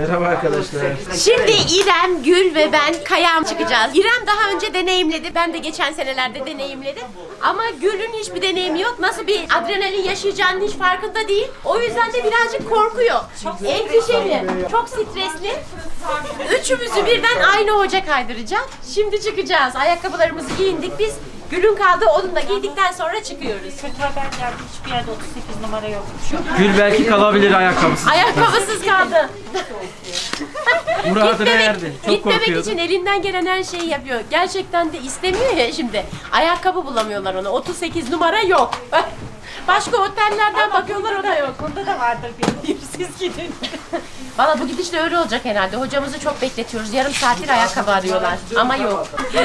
Merhaba arkadaşlar. Şimdi İrem, Gül ve ben kayağım çıkacağız. İrem daha önce deneyimledi. Ben de geçen senelerde deneyimledim. Ama Gül'ün hiçbir deneyimi yok. Nasıl bir adrenalin yaşayacağının hiç farkında değil. O yüzden de birazcık korkuyor. Endişeli, çok stresli. Üçümüzü birden aynı hoca kaydıracak. Şimdi çıkacağız. Ayakkabılarımızı giyindik biz. Gül'ün kaldı. Onu da giydikten sonra çıkıyoruz. Kötü haber geldi. Hiçbir yerde 38 numara yokmuş. Gül belki kalabilir ayakkabısız. Ayakkabısız kaldı. Muradına Gitmemek, erdi. Çok gitmemek korkuyordu. için elinden gelen her şeyi yapıyor. Gerçekten de istemiyor ya şimdi. Ayakkabı bulamıyorlar ona. 38 numara yok. Başka otellerden bakıyorlar o da yok. Bunda da vardır bir siz gidin. Valla bu gidişle öyle olacak herhalde. Hocamızı çok bekletiyoruz. Yarım saattir ayakkabı arıyorlar. Ama yok.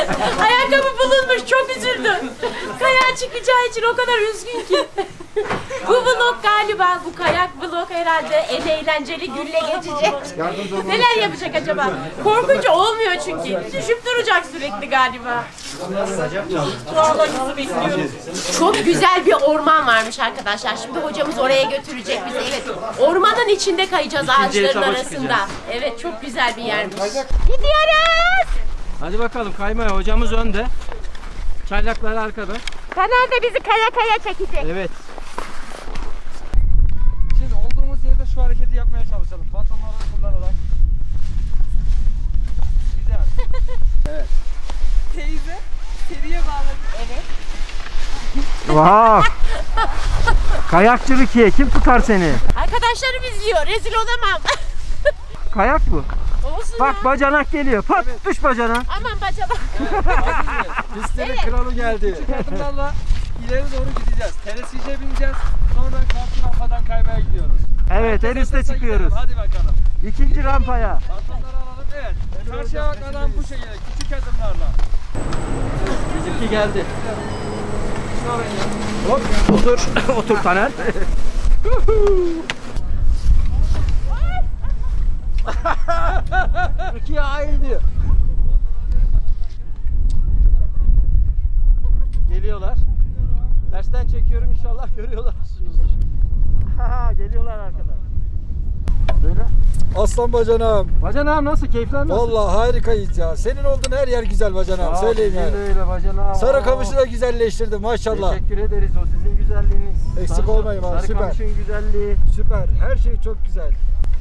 ayakkabı bulunmuş. Çok üzüldüm. Kayağa çıkacağı için o kadar üzgün ki. bu galiba, bu kayak vlog herhalde en eğlenceli gülle geçecek. Neler yapacak acaba? Korkunç olmuyor çünkü. Düşüp duracak sürekli galiba. Dualarınızı bekliyoruz. Çok güzel bir orman varmış arkadaşlar. Şimdi hocamız oraya götürecek bizi. Evet. Ormanın içinde kayacağız ağaçların arasında. Evet çok güzel bir yermiş. Gidiyoruz. Hadi bakalım kaymaya hocamız önde. Çaylaklar arkada. Taner de bizi kaya kaya çekecek. Evet. Yapmaya çalışalım. Pantolonları kullanarak. Güzel. Teyze seriye bağladı. Evet. Wow. Kayakçı Rukiye kim tutar seni? Arkadaşlarım izliyor. Rezil olamam. Kayak bu. Olsun Bak ya. bacanak geliyor. Pat düş bacana. Aman bacanak. Pistlerin Evet. kralı geldi. Küçük adımlarla ileri doğru gideceğiz. Telesize bineceğiz. Sonra karşı rampadan kaymaya gidiyoruz. Evet en üste çıkıyoruz. gidelim, Hadi bakalım. İkinci rampaya. Pantolonları alalım. Evet. Karşıya bakmadan bu şekilde küçük adımlarla. Bizimki geldi. Hop otur. otur Taner. Rukiye hayır diyor. Geliyorlar. Tersten çekiyorum inşallah görüyorlarsunuzdur. Geliyorlar arkadan. Böyle. Aslan bacanağım. Bacanağım nasıl? Keyifler nasıl? Vallahi harikayız ya. Senin olduğun her yer güzel bacanağım. Aa, Söyleyeyim yani. öyle bacanağım. Sarıkamış'ı da güzelleştirdi maşallah. Teşekkür ederiz o sizin güzelliğiniz. Eksik Sarı- olmayın abi, süper. Sarıkamış'ın güzelliği. Süper. Her şey çok güzel.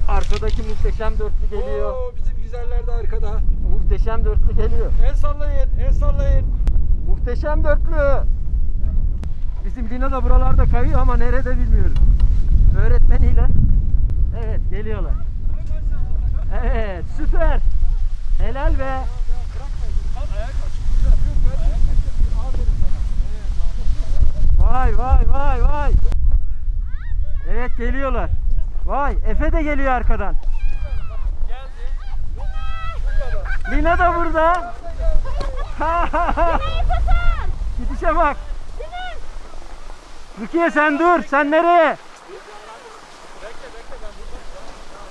Arkadaki muhteşem dörtlü geliyor. Oo, bizim güzeller de arkada. Muhteşem dörtlü geliyor. El sallayın, el sallayın. Muhteşem dörtlü. Bizim Lina da buralarda kayıyor ama nerede bilmiyorum. Öğretmeniyle. Evet geliyorlar. Evet süper. Helal be. Vay vay vay vay. Evet geliyorlar. Vay Efe de geliyor arkadan. Lina da burada. Gidişe bak. Rukiye sen dur. Sen nereye?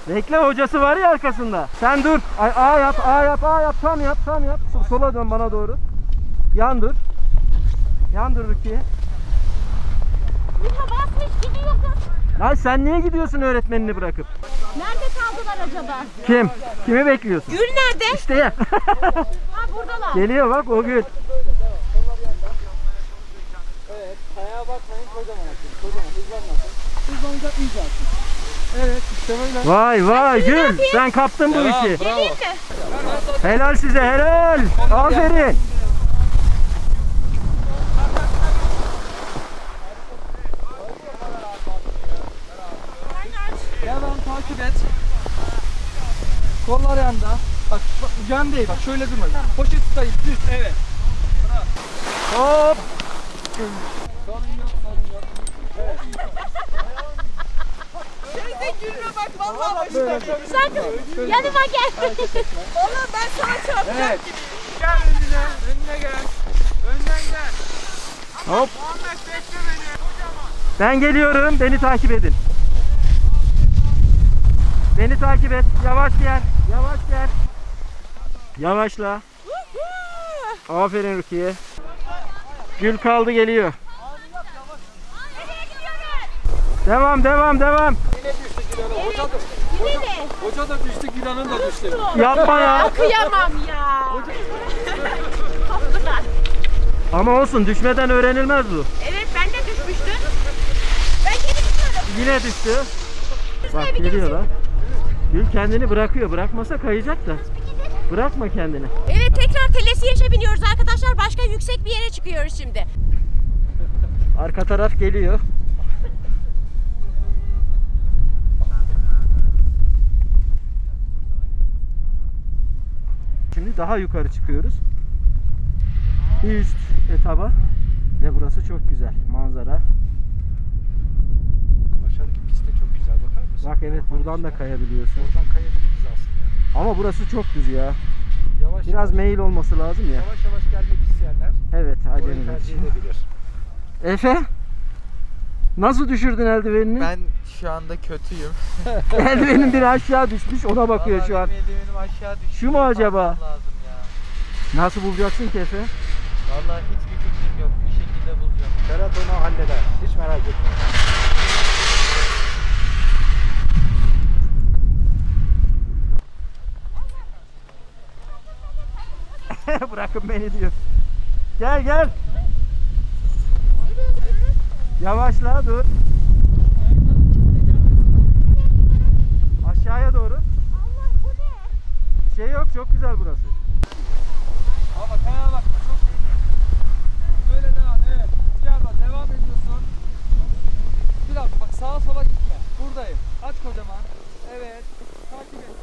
Bekle hocası var ya arkasında. Sen dur. Ay, A yap, A yap, A yap. Tam yap, tam yap. Sol- Sola dön bana doğru. Yan dur. Yan dur Rukiye. Yine basmış gidiyor kız. Lan sen niye gidiyorsun öğretmenini bırakıp? Nerede kaldılar acaba? Kim? Kimi bekliyorsun? Gül nerede? İşte ya. Ha buradalar. Geliyor bak o gün. Evet, ayağa bakmayın kocaman atın. Kocaman hızlanmasın. Hızlanacak iyice atın. Evet, işte böyle. Vay vay Gül. Sen kaptın bu işi. bravo. Helal size helal. Aferin. Devam takip et. Kollar yanda. Bak, bak yan değil bak şöyle durma. Poşet tutayım düz evet. Hop. Sorun yok sorun yok. Yanıma gel. Evet. Gel önüne. Önüne gel. Önden gel. Hop. Ahmet bekle beni. Ben geliyorum. Beni takip edin. Beni takip et. Yavaş gel. Yavaş gel. Yavaşla. Aferin Rukiye. Gül kaldı geliyor. Devam devam devam. Yine de. Hoca da düştü, Gülan'ın da düştü. Yapma ya. Kıyamam ya. Koptular. Ama olsun düşmeden öğrenilmez bu. Evet ben de düşmüştüm. Ben geri gidiyorum. Yine düştü. Bak geliyorlar. Gül kendini bırakıyor. Bırakmasa kayacak da. Bırakma kendini. Evet tekrar telesiyece biniyoruz arkadaşlar. Başka yüksek bir yere çıkıyoruz şimdi. Arka taraf geliyor. Şimdi daha yukarı çıkıyoruz. Bir üst etaba ve burası çok güzel. Manzara. Aşağıdaki pist de çok güzel bakar mısın? Bak evet buradan da kayabiliyorsun. Oradan kayabiliriz aslında. Ama burası çok düz ya. Yavaş Biraz yavaş, meyil olması lazım ya. yavaş yavaş gelmek isteyenler Evet orayı tercih edebilir. Efe? Nasıl düşürdün eldivenini? Ben şu anda kötüyüm. Eldivenin biri aşağı düşmüş ona bakıyor Vallahi şu an. eldivenim aşağı düştü. Şu mu acaba? Bakmam lazım ya. Nasıl bulacaksın ki Efe? Vallahi hiçbir fikrim yok. Bir şekilde bulacağım. Ferhat onu halleder. Hiç merak etme. Bırakın beni diyor. Gel gel. Yavaşla dur. Aşağıya doğru. Bir şey yok çok güzel burası. Ama kayaya bakma çok iyi. Böyle devam evet. Gel bak devam ediyorsun. Biraz bak sağa sola gitme. Buradayım. Aç kocaman. Evet. Takip et.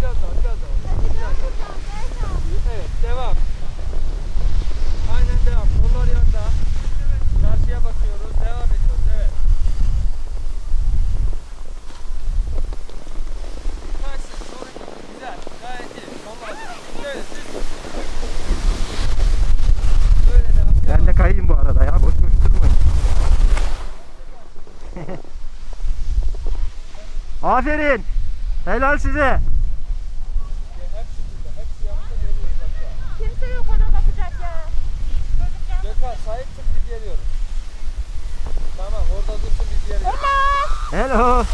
Biraz daha, biraz daha. Evet, devam. Aynen devam. Kollar yanda. Karşıya bakıyoruz. Devam ediyoruz. Evet. Taksın. Sonraki. Güzel. Gayet iyi. Kollar. Şöyle düz. Böyle devam. Ben de kayayım bu arada ya boş boş durmayın. Aferin. Helal size. Kimse yok ona bakacak ya. Gökhan sahip çık biz geliyoruz. Tamam orada dursun biz geliyoruz. Hello.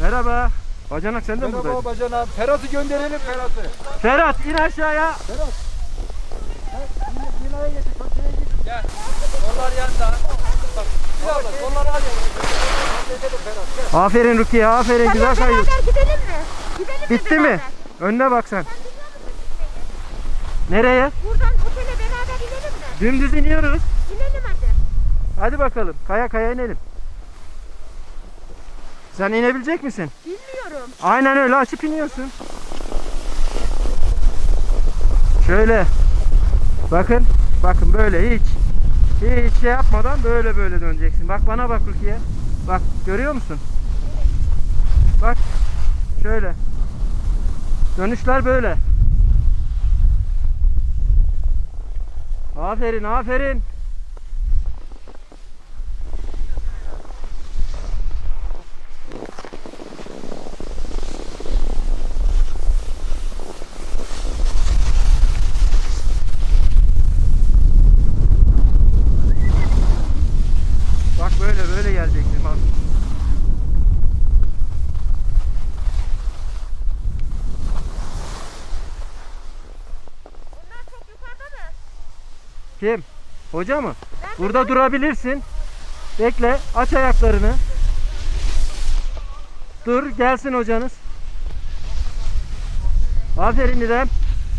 Merhaba. Bacanak sen de mi Merhaba buradaydın? bacanağım. Ferhat'ı gönderelim Ferhat'ı. Ferhat in aşağıya. Ferhat. Sen binaya getir. Gel. Kollar yanda. Bak. Aferin Rukiye aferin güzel kayıyorsun. gidelim mi? Gidelim Bitti mi? Önüne bak sen. Nereye? Buradan otele beraber inelim mi? Dümdüz iniyoruz. İnelim hadi. Hadi bakalım. Kaya kaya inelim. Sen inebilecek misin? Bilmiyorum. Aynen öyle açıp iniyorsun. Şöyle. Bakın. Bakın böyle hiç. Hiç şey yapmadan böyle böyle döneceksin. Bak bana bak Rukiye. Bak görüyor musun? Bak. Şöyle. Dönüşler böyle. Aferin aferin. Bak böyle böyle geleceksin bak. Bunlar çok yukarıda mı? Kim? Hoca mı? Burada durabilirsin. Bekle. Aç ayaklarını. Dur. Gelsin hocanız. Aferin İrem.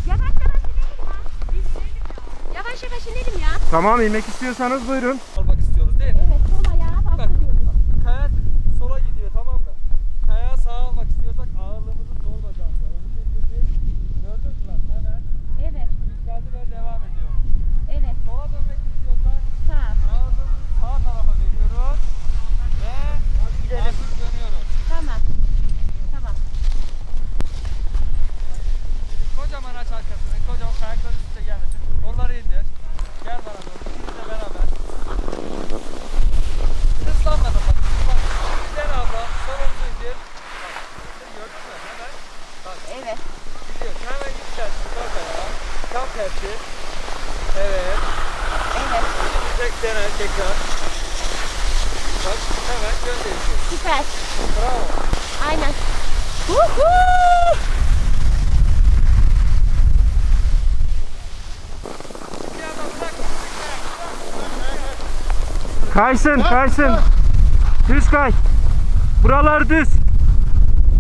Yavaş yavaş inelim ya. Biz inelim ya. Yavaş yavaş inelim ya. Tamam inmek istiyorsanız buyurun. Almak istiyoruz değil mi? Evet sol ayağa bastırıyoruz. Kaya sola gidiyor tamam mı? Kaya sağa almak istiyorsak ağırlığımızı sol bacağımıza. Omuz indirdik. Gördün mü lan? Hemen Evet. yükseldi ve devam ediyor. Evet. Sola dönmek istiyorsak Sağ. ağırlığımızı sağ tarafa veriyoruz. Ve artık dönüyoruz. Tamam. Tamam. Kocaman aç arkasını. Kocaman ayakları üstte gelmesin. Kolları indir. Gel bana doğru. İkiniz de beraber. Hızlanmadan bak. Bak. Gider abla. Solunuzu indir. Bak. İndir gördün mü? Hemen. Bak. Evet. Gidiyor. Hemen gideceğiz. Yukarıda ya. tersi. Evet. Evet. Tek dene tekrar. Bak hemen değişiyor. Süper. Bravo. Aynen. Bırak. Kaysın, kaysın. Düz kay. Buralar düz.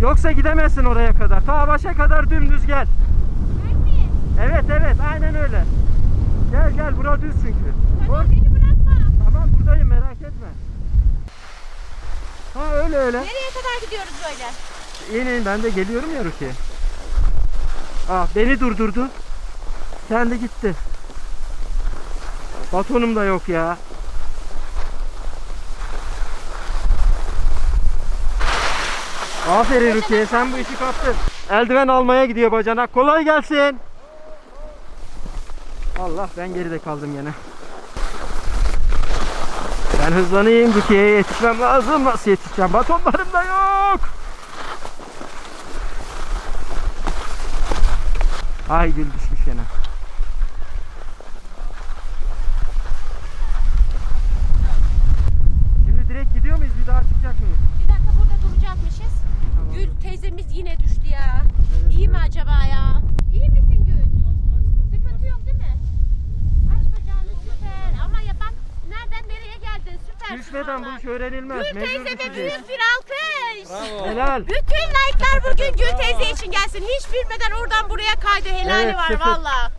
Yoksa gidemezsin oraya kadar. Ta başa kadar dümdüz gel. Evet, evet, aynen öyle. Gel gel, bura düz çünkü. Kork. Tamam, buradayım merak etme. Ha öyle öyle. Nereye kadar gidiyoruz böyle? İn in, ben de geliyorum ya Rukiye. Ah, beni durdurdu. Kendi gitti. Batonum da yok ya. Aferin Rukiye sen bu işi kaptın. Eldiven almaya gidiyor bacanak. Kolay gelsin. Allah ben geride kaldım yine. Ben hızlanayım Rukiye'ye yetişmem lazım. Nasıl yetişeceğim? Batonlarım da yok. Ay gül düşmüş yine. Şimdi direkt gidiyor muyuz? Bir daha çıkacak mıyız? Bir dakika burada duracakmışız. Gül teyzemiz yine düştü ya. İyi mi acaba ya? İyi misin Gül? Sıkıntı yok değil mi? Aç bacağını süper. Ama ya bak nereden nereye geldin süper. Düşmeden bu iş öğrenilmez. Gül Mecbur teyzeme düşeceğiz. büyük bir alkış. Bravo. Helal. Bütün like'lar bugün Gül teyze için gelsin. Hiç bilmeden oradan buraya kaydı. Helali Evet, var sıfır. valla.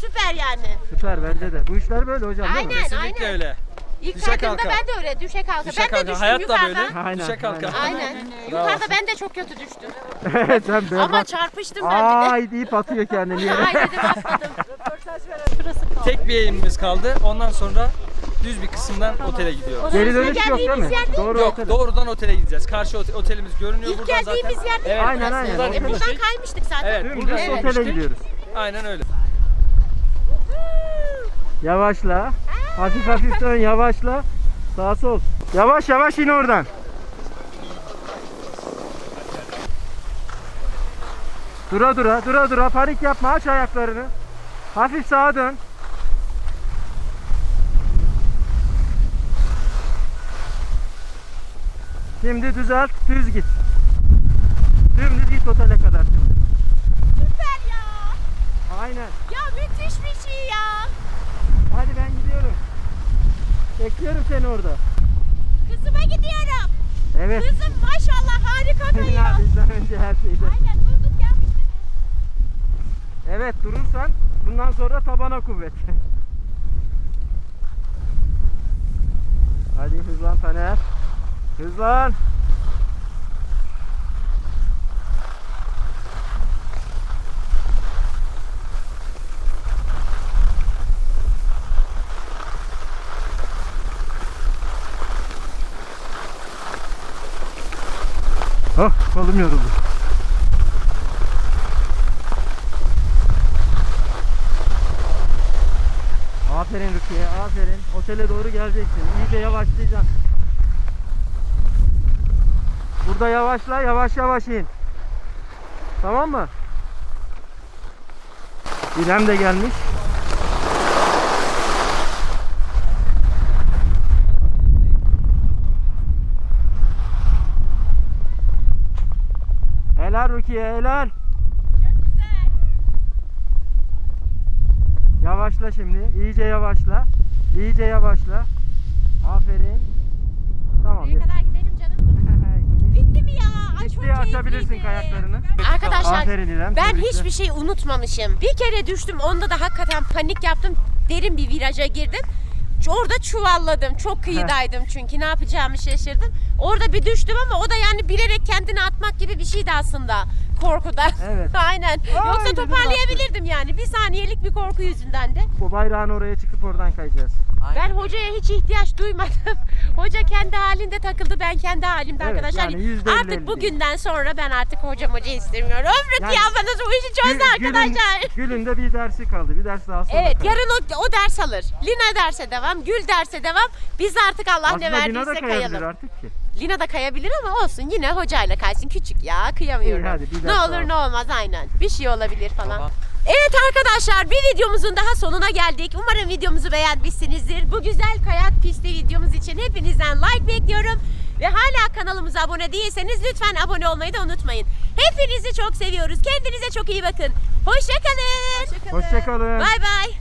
Süper yani. Süper bence de. Bu işler böyle hocam değil mi? Aynen Kesinlikle aynen. öyle. İlk Düşe kaydığımda kalka. ben de öyle düşe kalka. Düşe ben de kalka. düştüm Hayat da yukarıda. böyle. Aynen, Düşe kalka. Aynen. Yukarıda ben de çok kötü düştüm. evet sen böyle Ama bak. çarpıştım ben bir de. Ay deyip atıyor kendini yere. Ay dedim atladım. Tek bir eğimimiz kaldı. Ondan sonra düz bir kısımdan otele gidiyoruz. Geri dönüş yok değil mi? Doğru Yok otele. doğrudan otele gideceğiz. Karşı ote- otelimiz görünüyor İlk buradan zaten. geldiğimiz yer değil Evet, mi Aynen, burası? aynen. Buradan Oradan Buradan inmiştik. kaymıştık zaten. Evet, Dümdüz buradan otele inmiştik. gidiyoruz. Aynen öyle. Yavaşla. Hafif hafif dön yavaşla. Sağ sol. Yavaş yavaş in oradan. Dura dura dura dura panik yapma aç ayaklarını. Hafif sağa dön. Şimdi düzelt düz git. Dümdüz git otele kadar şimdi. Süper ya. Aynen. Ya müthiş bir şey ya. Hadi ben gidiyorum. Bekliyorum seni orada. Kızıma gidiyorum. Evet. Kızım maşallah harika Ya kayıyor. bizden önce her şeyde. Aynen durduk ya bitti mi? Evet durursan bundan sonra tabana kuvvet. Hadi hızlan Taner. Hızlan. Oh kolum yoruldu. Aferin Rukiye, aferin. Otele doğru geleceksin. İyice yavaşlayacaksın. Burada yavaşla, yavaş yavaş in. Tamam mı? İrem de gelmiş. Helal Rukiye, helal. Yavaşla şimdi. İyice yavaşla. İyice yavaşla. Aferin. Tamam. Nereye kadar gidelim canım? Bitti mi ya? Bitti açabilirsin kayaklarını. Arkadaşlar Aferin İrem. ben tebrikler. hiçbir şey unutmamışım. Bir kere düştüm onda da hakikaten panik yaptım. Derin bir viraja girdim. Orada çuvalladım. Çok kıyıdaydım çünkü ne yapacağımı şaşırdım. Orada bir düştüm ama o da yani bilerek kendini atmak gibi bir şeydi aslında. Korkudan. Evet. Aynen. Yoksa dedim toparlayabilirdim yani. Bir saniyelik bir korku yüzünden de. Bu bayrağın oraya çıkıp oradan kayacağız. Ben hocaya hiç ihtiyaç duymadım. Hoca kendi halinde takıldı. Ben kendi halimde Evet, arkadaşlar. yani yüzde elli elli artık bugünden sonra ben artık hocam hoca istemiyorum. Ömrü Yani- ablanız bu işi çözdü Gül- arkadaşlar. Gül'ün, Gül'ün de bir dersi kaldı. Bir ders daha sonra. Evet kayar. yarın o, o ders alır. Lina derse devam, devam, gül derse devam. Biz artık Allah Aslında ne Lina da kayabilir kayalım. artık ki. Lina da kayabilir ama olsun yine hocayla kaysın küçük ya kıyamıyorum. İyi, hadi bir ne olur ne olmaz aynen. Bir şey olabilir falan. Tamam. Evet arkadaşlar bir videomuzun daha sonuna geldik. Umarım videomuzu beğenmişsinizdir. Bu güzel kayat pisti videomuz için hepinizden like bekliyorum. Ve hala kanalımıza abone değilseniz lütfen abone olmayı da unutmayın. Hepinizi çok seviyoruz. Kendinize çok iyi bakın. Hoşçakalın. Hoşçakalın. Hoşçakalın. Bay bay.